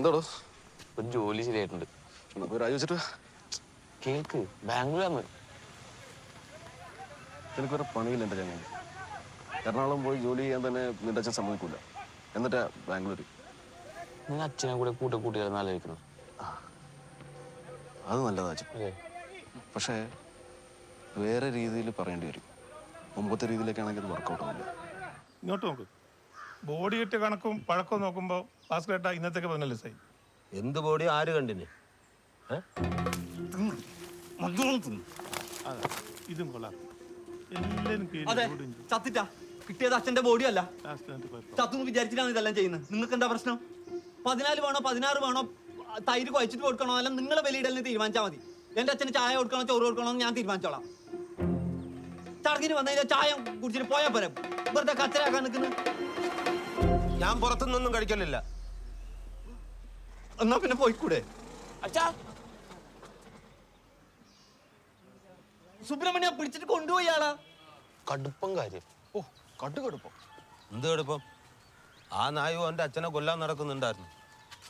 എന്താടോ? ഒരു ജോലി ശരിയായിട്ടുണ്ട്. രാജിവെച്ചിട്ട് കേൾക്ക് ബാംഗ്ലൂരാന്ന്. എനിക്ക് വേറെ പണിയില്ല എന്റെ ചങ്ങനെ എറണാകുളം പോയി ജോലി ചെയ്യാൻ തന്നെ നിന്റെ അച്ഛൻ സമ്മതിക്കൂല. എന്നിട്ടാ ബാംഗ്ലൂർ നിങ്ങൾ അച്ഛനെ കൂടെ കൂട്ടി കൂട്ടിയാലും ആലോചിക്കണം അത് നല്ലതാ അച്ഛൻ. പക്ഷേ വേറെ രീതിയിൽ പറയേണ്ടി വരും. മുമ്പത്തെ രീതിയിലേക്കാണെങ്കിൽ അത് വർക്കൗട്ട് ആവില്ല ഇങ്ങോട്ട് നോക്ക്. ബോഡി ഇട്ട് കണക്കും പഴക്കവും നോക്കുമ്പോൾ ഭാസ്കരേട്ട ഇന്നത്തേക്ക് പറഞ്ഞല്ലേ സൈ എന്ത് ബോഡി ആര് കണ്ടിന്? ഇതും കൊള്ളാം. എല്ലാവരും ചത്തിട്ടാ. കിട്ടിയത് അച്ഛന്റെ ബോഡി അല്ല ചത്തു വിചാരിച്ചിട്ടാണ് ഇതെല്ലാം ചെയ്യുന്നത്. നിങ്ങൾക്ക് എന്താ പ്രശ്നം? പതിനാല് വേണോ പതിനാറ് വേണോ തൈര് കുഴച്ചിട്ട് കൊടുക്കണോ അല്ല നിങ്ങളെ വിലയിടലിന് തീരുമാനിച്ചാൽ മതി. എന്റെ അച്ഛന് ചായ കൊടുക്കണോ ചോറ് കൊടുക്കണോന്ന് ഞാൻ തീരുമാനിച്ചോളാം. ചടങ്ങിന് വന്നു കഴിഞ്ഞാൽ ചായ കുടിച്ചിട്ട് പോയാൽ പോരെ. വെറുതെ കച്ചരാക്കാൻ നിൽക്കുന്നു. ഞാൻ പുറത്തുനിന്നൊന്നും കഴിക്കലില്ല. എന്നാ പിന്നെ പോയിക്കൂടെ? അച്ഛാ. സുബ്രഹ്മണ്യ പിടിച്ചിട്ട് കൊണ്ടുപോയി ആളാ. കടുപ്പം കാര്യം. ഓ കടുകടുപ്പം എന്ത് കടുപ്പം? ആ നായു എന്റെ അച്ഛനെ കൊല്ലാൻ നടക്കുന്നുണ്ടായിരുന്നു.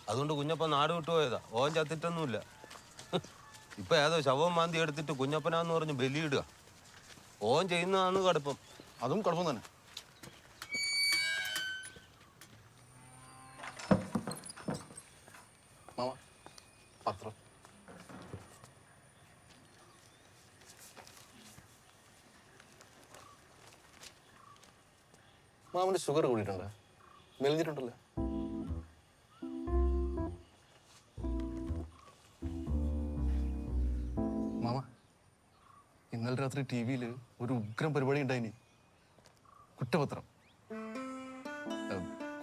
അതുകൊണ്ട് കുഞ്ഞപ്പൻ നാട് വിട്ടു പോയതാ. ഓൻ ചത്തിട്ടൊന്നുമില്ല. ഇപ്പൊ ഏതോ ശവം മാന്തി എടുത്തിട്ട് കുഞ്ഞപ്പനാന്ന് പറഞ്ഞ് ബലിയിടുക. ഓൻ ചെയ്യുന്നതാണ് കടുപ്പം. അതും കടുപ്പം തന്നെ മാമ പത്രം മാമന് ഷുഗർ കൂടിയിട്ടുണ്ട്. മെലിഞ്ഞിട്ടുണ്ടല്ലോ. മാമ ഇന്നലെ രാത്രി ടി വിയിൽ ഒരു ഉഗ്രം പരിപാടി ഉണ്ടായിനി. കുറ്റപത്രം.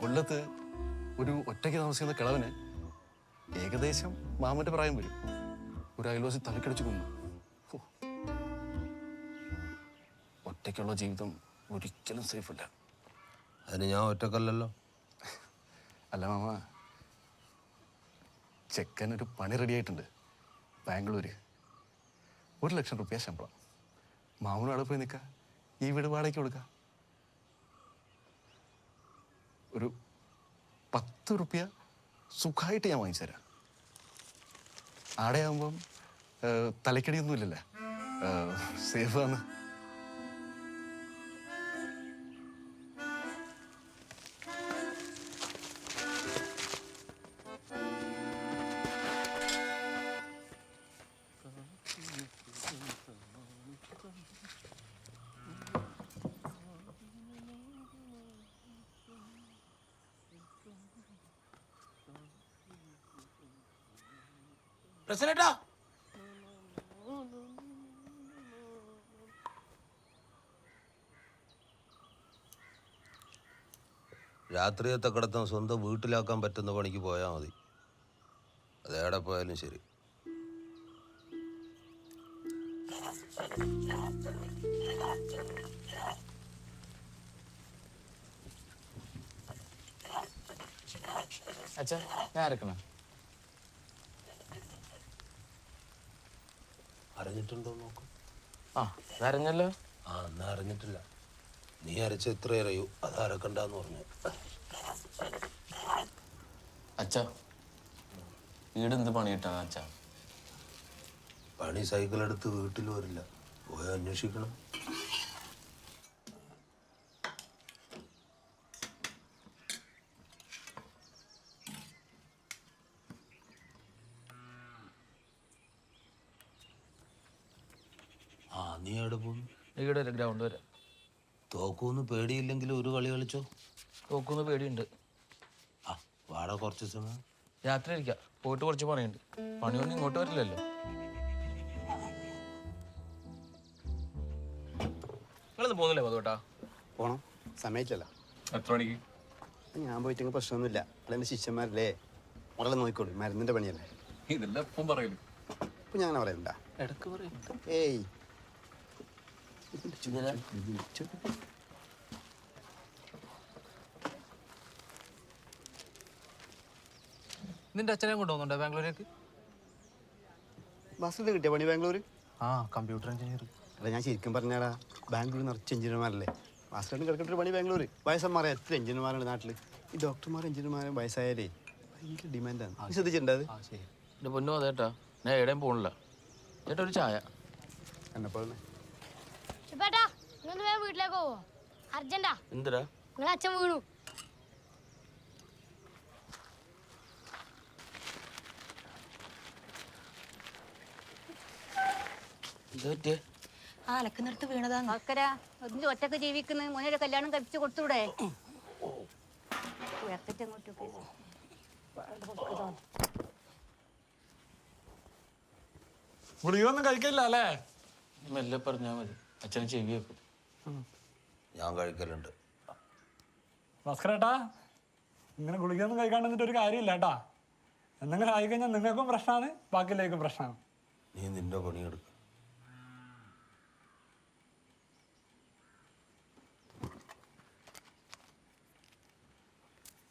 കൊല്ലത്ത് ഒരു ഒറ്റയ്ക്ക് താമസിക്കുന്ന കിളവന് ഏകദേശം മാമന്റെ പ്രായം വരും. ഒരു അയൽവാസി തലക്കടിച്ചു കൊന്നു. ഒറ്റയ്ക്കുള്ള ജീവിതം ഒരിക്കലും സേഫ് അല്ല. അതിന് ഞാൻ ഒറ്റക്കല്ലല്ലോ. അല്ല മാമ ചെക്കൻ ഒരു പണി റെഡി ആയിട്ടുണ്ട് ബാംഗ്ലൂര്. ഒരു ലക്ഷം റുപ്യ ശമ്പളം. മാമനും അവിടെ പോയി നിൽക്കുക ഈ വീട് വാടകയ്ക്ക് കൊടുക്ക. ഒരു പത്ത് റുപ്യ സുഖമായിട്ട് ഞാൻ വാങ്ങിച്ചു തരാം. തലക്കടിയൊന്നുമില്ലല്ലേ സേഫാണ് പ്രസിഡന്റാ? രാത്രിയത്തെ കിടത്തം സ്വന്തം വീട്ടിലാക്കാൻ പറ്റുന്ന പണിക്ക് പോയാൽ മതി. അതേടെ പോയാലും ശരി. അച്ഛാ ഞാൻ ഇറക്കണം അറിഞ്ഞിട്ടുണ്ടോ നോക്ക്. ആ അതറിഞ്ഞല്ലോ. ആ എന്നാ അറിഞ്ഞിട്ടില്ല. നീ അരച്ച എത്ര അറിയൂ? അത് അരക്കണ്ടെന്ന് പറഞ്ഞു. അച്ഛ വീട് എന്ത് പണി അച്ഛ? അച്ഛാ പണി സൈക്കിൾ എടുത്ത് വീട്ടിൽ വരില്ല. പോയി അന്വേഷിക്കണം ആ നീ എവിടെ പോകുന്നു ഒരു വരെ ഗ്രൗണ്ട് വരെ. തോക്കൂന്ന് പേടിയില്ലെങ്കിൽ ഒരു കളി കളിച്ചോ? തോക്കൂന്ന് പേടിയുണ്ട്. ആ വാട കുറച്ച് സമയം. രാത്രി ഇരിക്കാം പോയിട്ട് കുറച്ച് പണിയുണ്ട്. പണിയൊന്നും ഇങ്ങോട്ട് വരില്ലല്ലോ. നിങ്ങളൊന്നും പോകുന്നില്ലേ പതുവട്ടാ പോണം. സമയത്തില്ല എത്ര മണിക്ക്? ഞാൻ പോയിട്ടെങ്കിൽ പ്രശ്നമൊന്നുമില്ല. അല്ല എന്റെ ശിഷ്യന്മാരല്ലേ? മുതലെ നോക്കിക്കോളൂ. മരുന്നിന്റെ പണിയല്ലേ? ഇതെല്ലാം എപ്പം പറയലും ഇപ്പം ഞാൻ അങ്ങനെ പറയണ്ട. ഇടയ്ക്ക് പറയും. ഏയ് നിന്റെ അച്ഛനെ കൊണ്ടുപോകുന്നുണ്ടോ ബാംഗ്ലൂരേക്ക് ബസ്സിൽ കിട്ടിയ? പണി ബാംഗ്ലൂർ ആ കമ്പ്യൂട്ടർ എഞ്ചിനീയർ അല്ല ഞാൻ ശരിക്കും പറഞ്ഞാടാ ബാംഗ്ലൂർ നിറച്ച് എഞ്ചിനീയർമാരല്ലേ മാസ്റ്ററിന് കിടക്കേണ്ട പണി ബാംഗ്ലൂർ വയസ്സന്മാരെ എത്ര എഞ്ചിനീയർമാരുണ്ട് നാട്ടിൽ ഈ ഡോക്ടർമാർ എഞ്ചിനീയർമാരും വയസ്സായാലേ ഭയങ്കര ഡിമാൻഡാണ് ശ്രദ്ധിച്ചിട്ടുണ്ട് അത്? ശരി. എന്റെ പൊന്നു അതേട്ടാ. ഞാൻ എവിടെയും പോകണില്ല ചേട്ടാ ഒരു ചായ. എന്നെ ശുഭേട്ടാ നിങ്ങൾ വേഗം വീട്ടിലേക്ക് പോവോ? അർജന്റാ. അച്ഛൻ വീണു. എന്താ പറ്റിയേ? ആ അലക്കുന്നിടത്ത് വീണതാന്ന്. അക്കര ഒന്നിച്ച് ഒറ്റയ്ക്ക് ജീവിക്കുന്ന? മോനെ കല്യാണം കഴിച്ചു കൊടുത്തൂടെ ഉയർത്തിട്ട് അങ്ങോട്ടൊക്കെ ഗുളികയൊന്നും കഴിക്കില്ല അല്ലേ? മെല്ലെ പറഞ്ഞാ മതി. അച്ഛനെ ചെവി വെക്കും. ഞാൻ കഴിക്കലുണ്ട്. ഭാസ്കരേട്ടാ ഇങ്ങനെ ഗുളികയൊന്നും കഴിക്കാണ്ടിട്ട് ഒരു കാര്യമില്ല കേട്ടാ. എന്തെങ്കിലും ആയിക്കഴിഞ്ഞാൽ നിങ്ങൾക്കും പ്രശ്നമാണ് ബാക്കിയിലേക്കും പ്രശ്നമാണ്. നീ നിന്റെ പണിയെടുക്ക.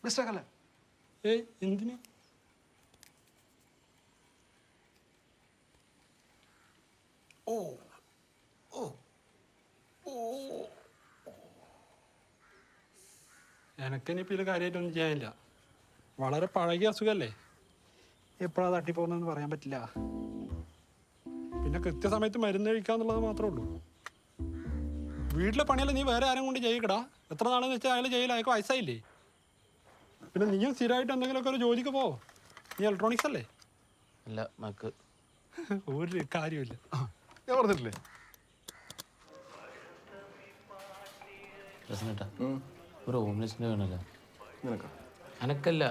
മിസ്റ്റേക്കല്ലേ ഏയ് എന്തിന്? എനക്കിനിപ്പോൾ ഇതിൽ കാര്യമായിട്ടൊന്നും ചെയ്യാനില്ല. വളരെ പഴകിയ അസുഖമല്ലേ എപ്പോഴാ തട്ടിപ്പോകുന്നതെന്ന് പറയാൻ പറ്റില്ല. പിന്നെ കൃത്യസമയത്ത് മരുന്ന് കഴിക്കാന്നുള്ളത് മാത്രമേ ഉള്ളൂ. വീട്ടിലെ പണിയല്ല നീ വേറെ ആരും കൊണ്ട് ചെയ്യിക്കടാ? എത്ര നാളെന്ന് വെച്ചാൽ അയാൾ ചെയ്യില്ല അയാൾക്ക് വയസ്സായില്ലേ? പിന്നെ നീയും സ്ഥിരമായിട്ട് എന്തെങ്കിലുമൊക്കെ ഒരു ജോലിക്ക് പോ. നീ ഇലക്ട്രോണിക്സ് അല്ലേ? ഇല്ല മക്ക്. ഒരു കാര്യമില്ല ഞാൻ പറഞ്ഞിട്ടില്ലേ? രസനേട്ടാ ഒരു ഹോംലെസിന് വേണമല്ലോ നിനക്കാ? അനക്കല്ല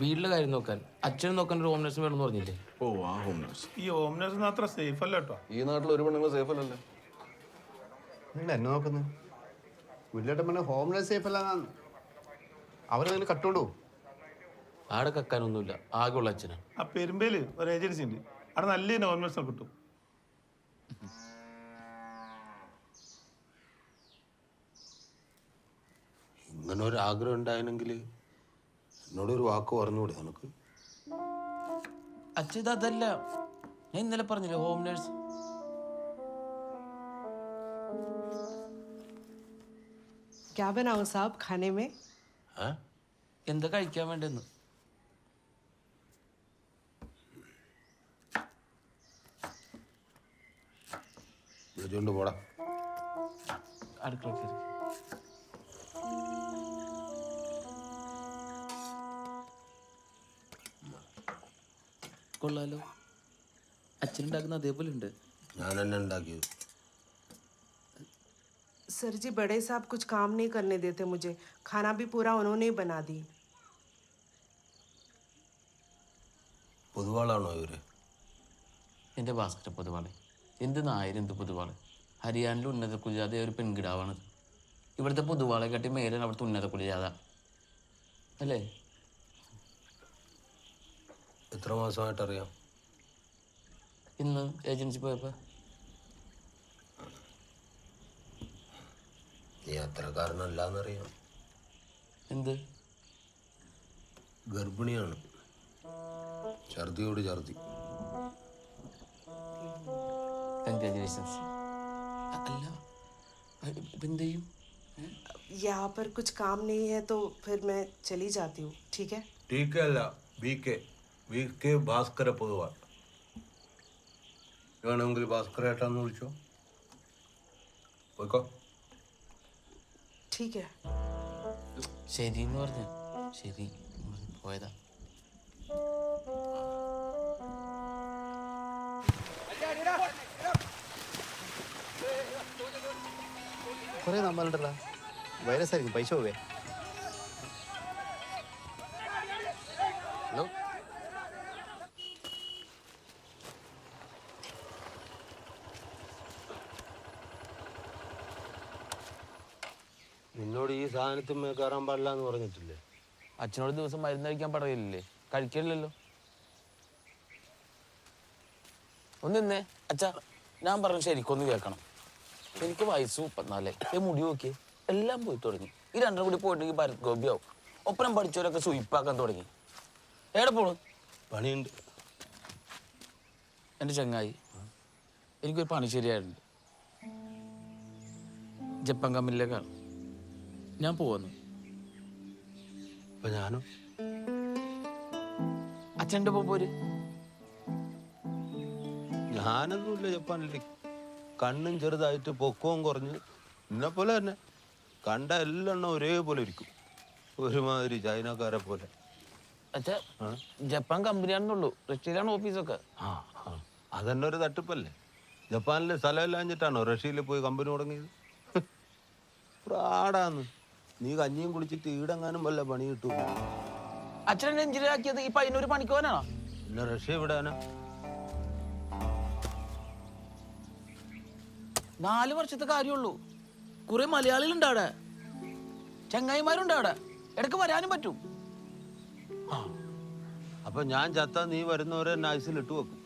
വീട്ടിലെ കാര്യം നോക്കാൻ. അച്ഛനും നോക്കാൻ ഒരു ഹോംലെസ് വേണമെന്ന് പറഞ്ഞില്ലേ? ഓ ആ ഹോം നേഴ്സ് ഈ ഹോം നേഴ്സ് അത്ര സേഫ് അല്ല കേട്ടോ. ഈ നാട്ടിൽ ഒരു പെണ്ണുങ്ങൾ സേഫ് അല്ലല്ലേ. നിങ്ങൾ എന്നെ നോക്കുന്നത് പുല്ലേട്ടൻ പറഞ്ഞ ഹോംലെസ് സേഫ് അല്ലാന്ന് അവരെന്തെങ്കിലും കട്ടുകൊണ്ടു ആടെ കക്കാനൊന്നുമില്ല. ആകെയുള്ള അച്ഛനാണ് ആ പെരുമ്പേൽ ഒരു ഏജൻസി ഉണ്ട്. അവിടെ നല്ല നോൺ വെജ് കിട്ടും. ഇങ്ങനെ ഒരു ആഗ്രഹം ഉണ്ടായിരുന്നെങ്കിൽ എന്നോടൊരു വാക്ക് പറഞ്ഞുകൂടെ നിനക്ക് അച്ഛൻ ഇത് അതല്ല ഞാൻ ഇന്നലെ പറഞ്ഞില്ലേ ഹോം നേഴ്സ് क्या बनाऊं साहब खाने में ഏ എന്താ കഴിക്കാൻ വേണ്ടെന്ന് വിളിച്ചോണ്ട് പോടാ അടുക്കള കയറി കൊള്ളാലോ അച്ഛനുണ്ടാക്കുന്ന അതേപോലെ ഉണ്ട് ഞാൻ തന്നെ ഉണ്ടാക്കിയത് सर जी बड़े साहब कुछ काम नहीं करने देते मुझे खाना भी पूरा उन्होंने ही बना दी പൊതുവാളാണോ ഇവര് എൻ്റെ ഭാസ്കര പൊതുവാള് എന്ത് നായർ എന്ത് പൊതുവാള് ഹരിയാനയിലെ ഉന്നത കുലജാത ഒരു പെൺകിടാവാണത് ഇവിടുത്തെ പൊതുവാളെ കാട്ടി മേലാണ് അവിടുത്തെ ഉന്നത കുലജാത അല്ലേ എത്ര മാസമായിട്ട് അറിയാം ഇന്ന് ഏജൻസി പോയപ്പോൾ നീ അത്രക്കാരനല്ലാന്നറിയാം എന്ത് ഗർഭിണിയാണ് ഛർദിയോട് ഛർദി കൺഗ്രാജുലേഷൻസ് അല്ല ഇപ്പം എന്ത് ചെയ്യും यहाँ पर कुछ काम नहीं है तो फिर मैं चली जाती हूँ ठीक है ടി കെ അല്ല B K V K Bhaskara Poduval. വേണമെങ്കിൽ ഭാസ്കരേട്ടാന്ന് വിളിച്ചോ? പോയിക്കോ. ശരി എന്ന് പറഞ്ഞു. ശരി. പോയതാ. കുറേ നമ്മളുണ്ടല്ലോ വൈറസ് ആയിരിക്കും. പൈസ പോവേ. സാധനത്തിന് കയറാൻ പാടില്ല എന്ന് പറഞ്ഞിട്ടില്ലേ? അച്ഛനോട് ദിവസം മരുന്ന് കഴിക്കാൻ പറയില്ലേ? കഴിക്കില്ലല്ലോ. ഒന്നിന്നേ അച്ഛ അച്ഛാ ഞാൻ പറഞ്ഞു ശരിക്കൊന്ന് കേൾക്കണം. എനിക്ക് വയസ്സ് മുപ്പത്തിനാലേ. ഈ മുടി നോക്കിയേ. എല്ലാം പോയി തുടങ്ങി. ഈ രണ്ടും കൂടി പോയിട്ടുണ്ടെങ്കിൽ ഭരത് ഗോപിയാവും. ഒപ്പനം പഠിച്ചവരൊക്കെ സുയിപ്പാക്കാൻ തുടങ്ങി. എവിടെ പോണു? പണിയുണ്ട്. എന്റെ ചങ്ങായി. എനിക്കൊരു പണി ശരിയായിട്ടുണ്ട്. ജപ്പാൻ കമ്പനിയിലേക്കാണ്. ഞാൻ പോവാന്ന്. ഞാനോ. അച്ഛന്റെ ഒപ്പം പോര്. ഞാനൊന്നുമില്ല ജപ്പാനിൽ കണ്ണും ചെറുതായിട്ട് പൊക്കവും കുറഞ്ഞ് എന്നെ പോലെ തന്നെ. കണ്ട എല്ലെണ്ണം ഒരേപോലെ ഇരിക്കും. ഒരുമാതിരി ചൈനക്കാരെ പോലെ. അച്ഛാ ആ? ജപ്പാൻ കമ്പനിയാണെന്നുള്ളൂ. റഷ്യയിലാണ് ഓഫീസൊക്കെ. ആ ആ. അതന്നെ ഒരു തട്ടിപ്പല്ലേ? ജപ്പാനിലെ സ്ഥലമില്ലാഞ്ഞിട്ടാണോ റഷ്യയിൽ പോയി കമ്പനി തുടങ്ങിയത്? പ്രാടാന്ന് നീ കഞ്ഞിയും കുടിച്ചിട്ട് ഈടങ്ങാനും വല്ല പണി കിട്ടും. അച്ഛൻ എഞ്ചിനീയറാക്കിയത് ഈ പതിനൊരു പണിക്കോനാണോ? പിന്നെ റഷ്യ വിടാനാ നാല് വർഷത്തെ കാര്യമുള്ളൂ. കുറെ മലയാളികളുണ്ട് അവിടെ. ചങ്ങായിമാരുണ്ട് അവിടെ. ഇടയ്ക്ക് വരാനും പറ്റും. അപ്പൊ ഞാൻ ചത്ത നീ വരുന്നവരെ നൈസിൽ ഇട്ട് വെക്കും.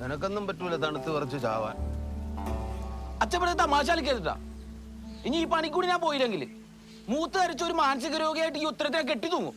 നിനക്കൊന്നും പറ്റൂല തണുത്ത് കുറച്ച് ചാവാൻ. അച്ഛൻ പറഞ്ഞ തമാശ കളിക്കരുതാ ഇനി ഈ പണിക്കൂടി ഞാൻ പോയില്ലെങ്കിൽ മൂത്ത് ധരിച്ച ഒരു മാനസിക രോഗിയായിട്ട് ഈ ഉത്തരത്തിനെ കെട്ടി തൂങ്ങും